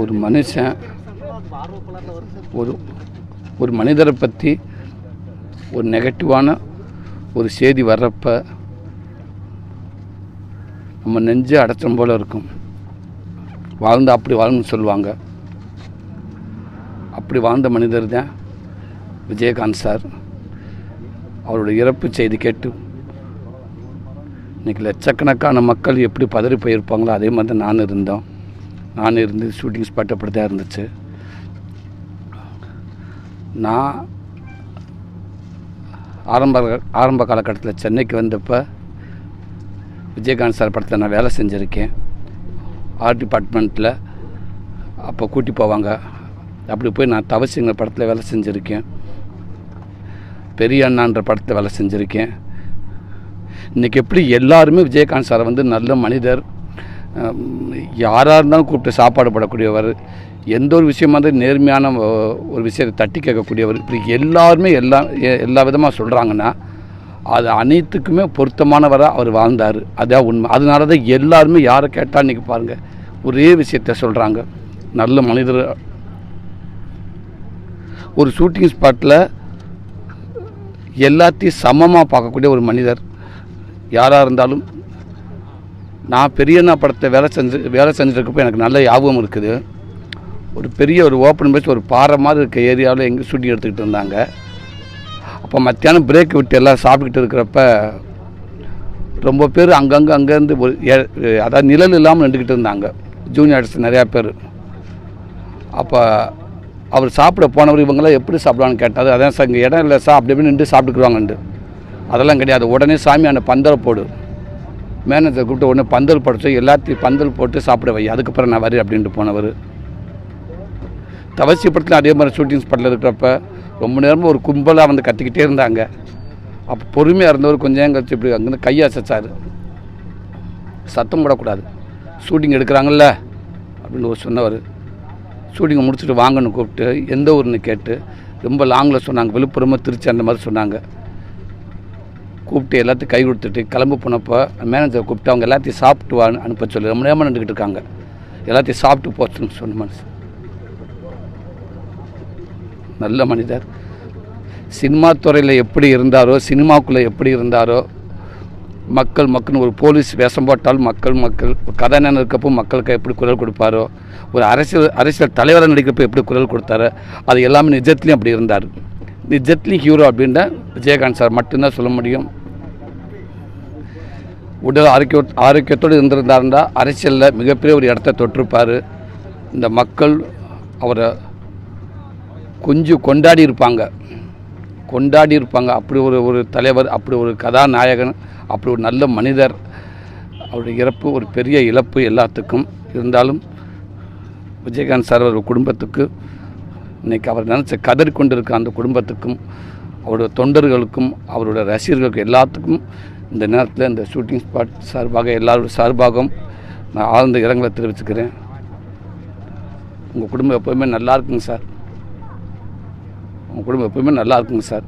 ஒரு மனுஷன் ஒரு ஒரு மனிதரை பற்றி ஒரு நெகட்டிவான ஒரு செய்தி வர்றப்ப நம்ம நெஞ்சு அடைச்சம் போல இருக்கும். வாழ்ந்து அப்படி வாழணும்னு சொல்லுவாங்க. அப்படி வாழ்ந்த மனிதர் தான் விஜயகாந்த் சார். அவரோட இறப்பு செய்தி கேட்டு இன்றைக்கி லட்சக்கணக்கான மக்கள் எப்படி பதறி போயிருப்பாங்களோ அதே மாதிரி தான் நான் இருந்தோம். நான் இருந்து ஷூட்டிங் ஸ்பாட் அப்படி தான் இருந்துச்சு. நான் ஆரம்ப ஆரம்ப காலகட்டத்தில் சென்னைக்கு வந்தப்போ விஜயகாந்த் சார் படத்தில் நான் வேலை செஞ்சுருக்கேன். ஆர்ட் டிபார்ட்மெண்ட்டில் அப்போ கூட்டி போவாங்க. அப்படி போய் நான் தவசிங்கிற படத்தில் வேலை செஞ்சுருக்கேன். பெரிய அண்ணான்ற படத்தில் வேலை செஞ்சுருக்கேன். இன்றைக்கி எப்படி எல்லாருமே விஜயகாந்த் சாரை வந்து நல்ல மனிதர் யாராக இருந்தாலும் கூப்பிட்டு சாப்பாடு படக்கூடியவர் எந்த ஒரு விஷயமா இருந்தாலும் நேர்மையான ஒரு விஷயத்தை தட்டி கேட்கக்கூடியவர். இப்படி எல்லாருமே எல்லா எல்லா விதமாக சொல்கிறாங்கன்னா அது அனைத்துக்குமே பொருத்தமானவராக அவர் வாழ்ந்தார். அதான் உண்மை. அதனால தான் எல்லாருமே யாரை கேட்டால் இன்றைக்கி பாருங்கள் ஒரே விஷயத்த சொல்கிறாங்க நல்ல மனிதர். ஒரு ஷூட்டிங் ஸ்பாட்டில் எல்லாத்தையும் சமமாக பார்க்கக்கூடிய ஒரு மனிதர். யாராக இருந்தாலும் நான் பெரியண்ணா படத்தை வேலை செஞ்சு வேலை செஞ்சுருக்கப்போ எனக்கு நல்ல ஞாபகம் இருக்குது. ஒரு பெரிய ஒரு ஓப்பன் பேஸ் ஒரு பாறை மாதிரி இருக்க ஏரியாவில் எங்கே ஷூட்டிங் எடுத்துக்கிட்டு இருந்தாங்க. அப்போ மத்தியானம் பிரேக் விட்டு எல்லாம் சாப்பிட்டுக்கிட்டு இருக்கிறப்ப ரொம்ப பேர் அங்கங்கே அங்கேருந்து ஒரு ஏ- அதாவது நிழல் இல்லாமல் நின்றுக்கிட்டு இருந்தாங்க. ஜூனியர் ஜூனியர்ஸ் நிறையா பேர். அப்போ அவர் சாப்பிட போனவர் இவங்களாம் எப்படி சாப்பிடுவான்னு கேட்டார் அதான் சார் இங்கே இடம் இல்லை சார் அப்படி இப்படி நின்று சாப்பிட்டுக்குருவாங்கண்டு அதெல்லாம் கிடையாது. உடனே சாமி அந்த பந்தரை போடு. மேனேஜர் கூப்பிட்டு ஒன்று பந்தல் போட எல்லாத்தையும் பந்தல் போட்டு சாப்பிட வை அதுக்கப்புறம் நான் வரேன் அப்படின்ட்டு போனவர். தவசி படத்தில் அதே மாதிரி ஷூட்டிங் ஸ்பாட்டில் இருக்கிறப்ப ரொம்ப நேரமும் ஒரு கும்பலாக வந்து கத்திக்கிட்டே இருந்தாங்க. அப்போ பொறுமையாக இருந்தவர் கொஞ்சம் கழிச்சு இப்படி அங்கேருந்து கையை அசைச்சார். சத்தம் போடக்கூடாது. ஷூட்டிங் எடுக்கிறாங்கல்ல அப்படின்னு ஒரு சொன்னவர். ஷூட்டிங்கை முடிச்சுட்டு வாங்கன்னு கூப்பிட்டு எந்த ஊர்னு கேட்டு ரொம்ப லாங்கில் சொன்னாங்க விழுப்புரமாக திருச்சி அந்த மாதிரி சொன்னாங்க. கூப்பிட்டு எல்லாத்தையும் கை கொடுத்துட்டு கிளம்பு போனப்போ மேனேஜர் கூப்பிட்டு அவங்க எல்லாத்தையும் சாப்பிட்டு வான்னு அனுப்ப சொல்லி ரொம்ப நேரம் நின்றுக்கிட்டு இருக்காங்க. எல்லாத்தையும் சாப்பிட்டு போச்சுன்னு சொன்ன மனுஷன். நல்ல மனிதர். சினிமா துறையில் எப்படி இருந்தாரோ சினிமாக்குள்ளே எப்படி இருந்தாரோ மக்கள் மக்கள் ஒரு போலீஸ் வேஷம் போட்டால் மக்கள் மக்கள் ஒரு கதாநாயகன் இருக்கப்போ மக்களுக்கு எப்படி குரல் கொடுப்பாரோ ஒரு அரசியல் அரசியல் தலைவராக நடிக்கிறப்போ எப்படி குரல் கொடுத்தாரோ அது எல்லாமே நிஜத்துலேயும் அப்படி இருந்தார். நிஜத்துலேயும் ஹீரோ அப்படின்னா விஜயகாந்த் சார் மட்டும்தான் சொல்ல முடியும். உடல் ஆரோக்கிய ஆரோக்கியத்தோடு இருந்திருந்தாருந்தா அரசியலில் மிகப்பெரிய ஒரு இடத்த தொட்டிருப்பார். இந்த மக்கள் அவரை கொஞ்சம் கொண்டாடி இருப்பாங்க. கொண்டாடி இருப்பாங்க. அப்படி ஒரு ஒரு தலைவர் அப்படி ஒரு கதாநாயகன் அப்படி ஒரு நல்ல மனிதர். அவருடைய இறப்பு ஒரு பெரிய இழப்பு எல்லாத்துக்கும். இருந்தாலும் விஜயகாந்த் சார் அவர் குடும்பத்துக்கு இன்னைக்கு அவர் நினச்ச கதறி கொண்டிருக்க அந்த குடும்பத்துக்கும் அவருடைய தொண்டர்களுக்கும் அவருடைய ரசிகர்களுக்கும் எல்லாத்துக்கும் இந்த நேரத்தில் இந்த ஷூட்டிங் ஸ்பாட் சார்பாக எல்லாரோட சார்பாகவும் நான் ஆழ்ந்த இரங்கலை தெரிவிச்சுக்கிறேன். உங்கள் குடும்பம் எப்போவுமே நல்லா இருக்குங்க சார். உங்கள் குடும்பம் எப்போவுமே நல்லா இருக்குங்க சார்.